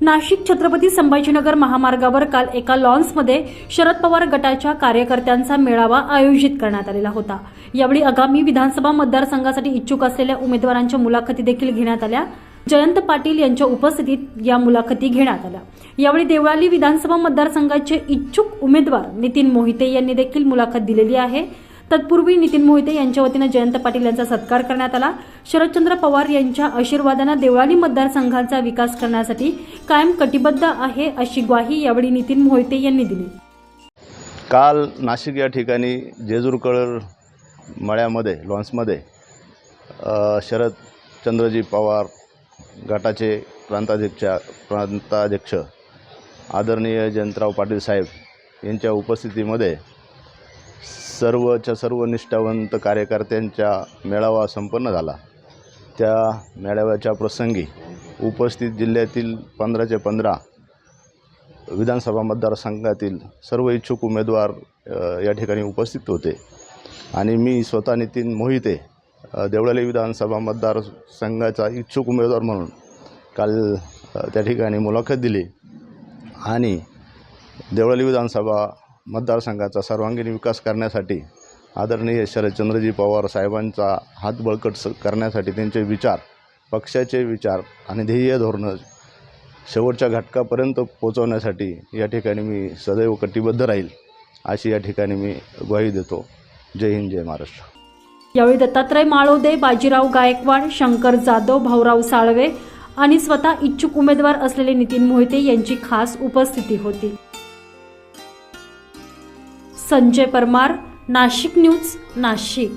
नाशिक छत्रपती संभाजीनगर महामार्गावर काल एका लॉन्समध्ये शरद पवार गटाच्या कार्यकर्त्यांचा मेळावा आयोजित करण्यात आलेला होता. यावेळी आगामी विधानसभा मतदारसंघासाठी इच्छुक असलेल्या उमेदवारांच्या मुलाखती देखील घेण्यात आल्या. जयंत पाटील यांच्या उपस्थितीत या मुलाखती घेण्यात आल्या. यावेळी देवळाली विधानसभा मतदारसंघाचे इच्छुक उमेदवार नितीन मोहिते यांनी देखील मुलाखत दिलेली आहे. तत्पूर्वी नितीन मोहिते यांच्या वतीनं जयंत पाटील यांचा सत्कार करण्यात आला. शरदचंद्र पवार यांच्या आशीर्वादानं देवळाली मतदारसंघाचा विकास करण्यासाठी कायम कटिबद्ध आहे अशी ग्वाही यावेळी नितीन मोहिते यांनी दिली. काल नाशिक या ठिकाणी जेजूरकळ मळ्यामध्ये लॉन्समध्ये शरद चंद्रजी पवार गटाचे प्रांताध्यक्ष प्रांताध्यक्ष आदरणीय जयंतराव पाटील साहेब यांच्या उपस्थितीमध्ये सर्वच्या सर्व निष्ठावंत कार्यकर्त्यांच्या मेळावा संपन्न झाला. त्या मेळाव्याच्या प्रसंगी उपस्थित जिल्ह्यातील पंधराचे पंधरा विधानसभा मतदारसंघातील सर्व इच्छुक उमेदवार या ठिकाणी उपस्थित होते. आणि मी स्वतः नितीन मोहिते देवळाली विधानसभा मतदारसंघाचा इच्छुक उमेदवार म्हणून काल त्या ठिकाणी मुलाखत दिली. आणि देवळाली विधानसभा मतदारसंघाचा सर्वांगीण विकास करण्यासाठी आदरणीय शरदचंद्रजी पवार साहेबांचा हात बळकट स करण्यासाठी त्यांचे विचार पक्षाचे विचार आणि ध्येय धोरणं शेवटच्या घटकापर्यंत पोचवण्यासाठी या ठिकाणी मी सदैव कटिबद्ध राहील अशी या ठिकाणी मी ग्वाही देतो. जय हिंद जय महाराष्ट्र. यावेळी दत्तात्रय माळोदे बाजीराव गायकवाड शंकर जाधव भाऊराव साळवे आणि स्वतः इच्छुक उमेदवार असलेले नितीन मोहिते यांची खास उपस्थिती होती. संजय परमार नाशिक न्यूज नाशिक.